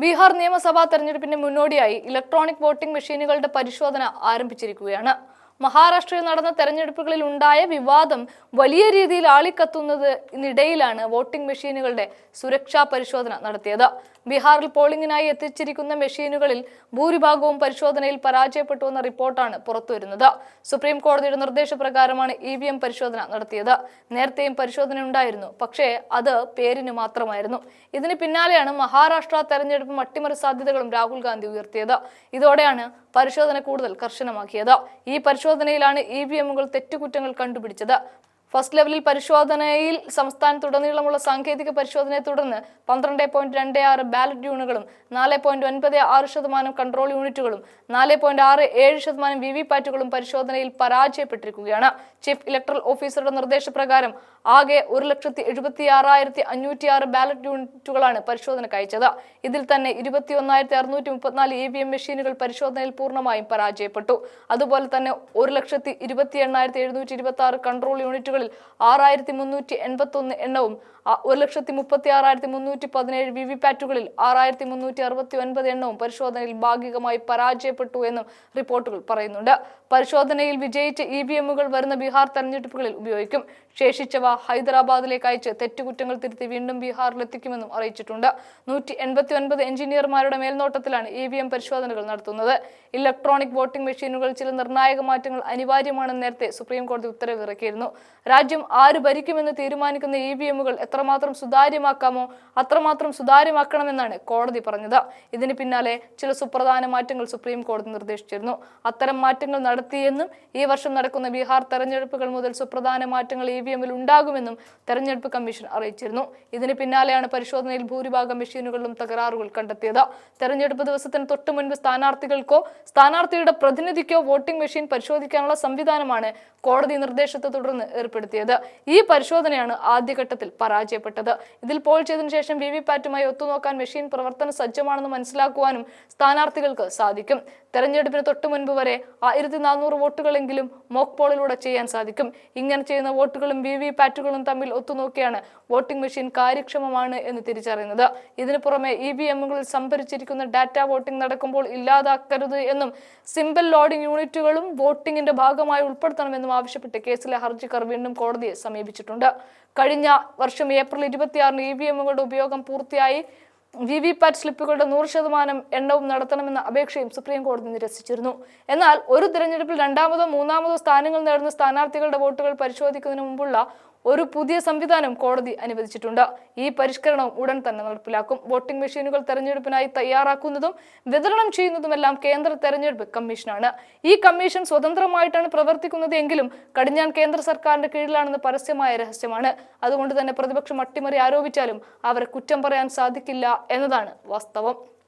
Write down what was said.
ബീഹാർ നിയമസഭാ തെരഞ്ഞെടുപ്പിന്റെ മുന്നോടിയായി ഇലക്ട്രോണിക് വോട്ടിംഗ് മെഷീനുകളുടെ പരിശോധന ആരംഭിച്ചിരിക്കുകയാണ്. മഹാരാഷ്ട്രയിൽ നടന്ന തെരഞ്ഞെടുപ്പുകളിൽ ഉണ്ടായ വിവാദം വലിയ രീതിയിൽ ആളിക്കത്തുന്നതിനിടയിലാണ് വോട്ടിംഗ് മെഷീനുകളുടെ സുരക്ഷാ പരിശോധന നടത്തിയത്. ബീഹാറിൽ പോളിംഗിനായി എത്തിച്ചിരിക്കുന്ന മെഷീനുകളിൽ ഭൂരിഭാഗവും പരിശോധനയിൽ പരാജയപ്പെട്ടുവെന്ന റിപ്പോർട്ടാണ് പുറത്തുവരുന്നത്. സുപ്രീം കോടതിയുടെ നിർദ്ദേശപ്രകാരമാണ് ഇ വി എം പരിശോധന നടത്തിയത്. നേരത്തെയും പരിശോധന ഉണ്ടായിരുന്നു പക്ഷേ അത് പേരിന് മാത്രമായിരുന്നു. ഇതിന് പിന്നാലെയാണ് മഹാരാഷ്ട്ര തെരഞ്ഞെടുപ്പ് അട്ടിമറി സാധ്യതകളും രാഹുൽ ഗാന്ധി ഉയർത്തിയത്. ഇതോടെയാണ് പരിശോധന കൂടുതൽ കർശനമാക്കിയത്. ഈ പരിശോധനയിലാണ് ഇ വി എമ്മുകൾ തെറ്റുകുറ്റങ്ങൾ കണ്ടുപിടിച്ചത്. ഫസ്റ്റ് ലെവലിൽ പരിശോധനയിൽ സംസ്ഥാനത്തുടനീളമുള്ള സാങ്കേതിക പരിശോധനയെ തുടർന്ന് പന്ത്രണ്ട് പോയിന്റ് രണ്ട് ആറ് ബാലറ്റ് യൂണുകളും നാല് പോയിന്റ് ഒൻപത് ആറ് ശതമാനം കൺട്രോൾ യൂണിറ്റുകളും നാല് പോയിന്റ് ആറ് ഏഴ് ശതമാനം വി വി പാറ്റുകളും പരിശോധനയിൽ പരാജയപ്പെട്ടിരിക്കുകയാണ്. ചീഫ് ഇലക്ട്രൽ ഓഫീസറുടെ നിർദ്ദേശപ്രകാരം ആകെ ഒരു ലക്ഷത്തി എഴുപത്തി ആറായിരത്തി അഞ്ഞൂറ്റി ആറ് ബാലറ്റ് യൂണിറ്റുകളാണ് പരിശോധനയ്ക്ക് അയച്ചത് ഇതിൽ തന്നെ ഇരുപത്തി ഒന്നായിരത്തി അറുന്നൂറ്റി മുപ്പത്തിനാല് ഇ വി എം മെഷീനുകൾ പരിശോധനയിൽ പൂർണമായും പരാജയപ്പെട്ടു. അതുപോലെ തന്നെ ഒരു ലക്ഷത്തി ഇരുപത്തി എണ്ണായിരത്തി എഴുന്നൂറ്റി ഇരുപത്തി ആറ് കൺട്രോൾ യൂണിറ്റുകളിൽ ആറായിരത്തി മുന്നൂറ്റി എൺപത്തി ഒന്ന് എണ്ണവും ഒരു ലക്ഷത്തി മുപ്പത്തി ആറായിരത്തി മുന്നൂറ്റി പതിനേഴ് വി വി പാറ്റുകളിൽ ആറായിരത്തി മുന്നൂറ്റി അറുപത്തി ഒൻപത് എണ്ണവും പരിശോധനയിൽ ഭാഗികമായി പരാജയപ്പെട്ടു എന്നും റിപ്പോർട്ടുകൾ പറയുന്നുണ്ട്. പരിശോധനയിൽ വിജയിച്ച ഇ വി എമ്മുകൾ വരുന്ന ബീഹാർ തെരഞ്ഞെടുപ്പുകളിൽ ഉപയോഗിക്കും. ശേഷിച്ചവ ഹൈദരാബാദിലേക്ക് അയച്ച് തെറ്റുകുറ്റങ്ങൾ തിരുത്തി വീണ്ടും ബീഹാറിലെത്തിക്കുമെന്നും അറിയിച്ചിട്ടുണ്ട്. നൂറ്റി എൺപത്തി ഒൻപത് എഞ്ചിനീയർമാരുടെ മേൽനോട്ടത്തിലാണ് ഇ വി എം പരിശോധനകൾ നടത്തുന്നത്. ഇലക്ട്രോണിക് വോട്ടിംഗ് മെഷീനുകൾ ചില നിർണായക മാറ്റങ്ങൾ അനിവാര്യമാണെന്ന് നേരത്തെ സുപ്രീം കോടതി ഉത്തരവ് ഇറക്കിയിരുന്നു രാജ്യം ആര് ഭരിക്കുമെന്ന് തീരുമാനിക്കുന്ന ഇ വി എമ്മുകൾ എത്രമാത്രം സുതാര്യമാക്കാമോ അത്രമാത്രം സുതാര്യമാക്കണമെന്നാണ് കോടതി പറഞ്ഞത്. ഇതിന് പിന്നാലെ ചില സുപ്രധാന മാറ്റങ്ങൾ സുപ്രീം കോടതി നിർദ്ദേശിച്ചിരുന്നു. അത്തരം മാറ്റങ്ങൾ നടത്തിയെന്നും ഈ വർഷം നടക്കുന്ന ബീഹാർ തെരഞ്ഞെടുപ്പുകൾ മുതൽ സുപ്രധാന മാറ്റങ്ങൾ ഇ വി എമ്മിൽ ഉണ്ടാകുമെന്നും തെരഞ്ഞെടുപ്പ് കമ്മീഷൻ അറിയിച്ചിരുന്നു. ഇതിന് പിന്നാലെയാണ് പരിശോധനയിൽ ഭൂരിഭാഗം മെഷീനുകളിലും തകരാറുകൾ കണ്ടെത്തിയത്. തെരഞ്ഞെടുപ്പ് ദിവസത്തിന് തൊട്ടു മുൻപ് സ്ഥാനാർത്ഥികൾക്കോ സ്ഥാനാർത്ഥിയുടെ പ്രതിനിധിക്കോ വോട്ടിംഗ് മെഷീൻ പരിശോധിക്കാനുള്ള സംവിധാനമാണ് കോടതി നിർദ്ദേശത്തെ തുടർന്ന് ഏർപ്പെടുത്തിയത്. ഈ പരിശോധനയാണ് ആദ്യഘട്ടത്തിൽ പരാജയപ്പെട്ടത്. ഇതിൽ പോൾ ചെയ്തതിനു ശേഷം വി വി പാറ്റുമായി ഒത്തുനോക്കാൻ മെഷീൻ പ്രവർത്തന സജ്ജമാണെന്ന് മനസ്സിലാക്കുവാനും സ്ഥാനാർത്ഥികൾക്ക് സാധിക്കും. തെരഞ്ഞെടുപ്പിന് തൊട്ടു മുൻപ് വരെ ആയിരത്തി നാനൂറ് വോട്ടുകളെങ്കിലും മോക്ക് പോളിലൂടെ ചെയ്യാൻ സാധിക്കും. ഇങ്ങനെ ചെയ്യുന്ന വോട്ടുകളും വി വി പാറ്റുകളും തമ്മിൽ ഒത്തുനോക്കിയാണ് വോട്ടിംഗ് മെഷീൻ കാര്യക്ഷമമാണ് എന്ന് തിരിച്ചറിയുന്നത്. ഇതിനു പുറമെ ഇ വി എമ്മുകളിൽ സംഭരിച്ചിരിക്കുന്ന ഡാറ്റ വോട്ടിംഗ് നടക്കുമ്പോൾ ഇല്ലാതാക്കരുത് എന്നും സിമ്പിൾ ലോഡിംഗ് യൂണിറ്റുകളും വോട്ടിംഗിന്റെ ഭാഗമായി ഉൾപ്പെടുത്തണമെന്നും ആവശ്യപ്പെട്ട് കേസിലെ ഹർജിക്കാർ വീണ്ടും കോടതിയെ സമീപിച്ചിട്ടുണ്ട്. കഴിഞ്ഞ വർഷം ഏപ്രിൽ ഇരുപത്തിയാറിന് ഇ വി എമ്മുകളുടെ ഉപയോഗം പൂർത്തിയായി. വി വി പാറ്റ് സ്ലിപ്പുകളുടെ നൂറ് ശതമാനം എണ്ണവും നടത്തണമെന്ന അപേക്ഷയും സുപ്രീം കോടതി നിരസിച്ചിരുന്നു. എന്നാൽ ഒരു തിരഞ്ഞെടുപ്പിൽ രണ്ടാമതോ മൂന്നാമതോ സ്ഥാനങ്ങൾ നേടുന്ന സ്ഥാനാർത്ഥികളുടെ വോട്ടുകൾ പരിശോധിക്കുന്നതിന് മുമ്പുള്ള ഒരു പുതിയ സംവിധാനം കോടതി അനുവദിച്ചിട്ടുണ്ട്. ഈ പരിഷ്കരണം ഉടൻ തന്നെ നടപ്പിലാക്കും. വോട്ടിംഗ് മെഷീനുകൾ തെരഞ്ഞെടുപ്പിനായി തയ്യാറാക്കുന്നതും വിതരണം ചെയ്യുന്നതുമെല്ലാം കേന്ദ്ര തെരഞ്ഞെടുപ്പ് കമ്മീഷനാണ്. ഈ കമ്മീഷൻ സ്വതന്ത്രമായിട്ടാണ് പ്രവർത്തിക്കുന്നത് എങ്കിലും കടിഞ്ഞാൻ കേന്ദ്ര സർക്കാരിന്റെ കീഴിലാണെന്ന് പരസ്യമായ രഹസ്യമാണ്. അതുകൊണ്ട് തന്നെ പ്രതിപക്ഷം അട്ടിമറി ആരോപിച്ചാലും അവരെ കുറ്റം പറയാൻ സാധിക്കില്ല എന്നതാണ് വാസ്തവം.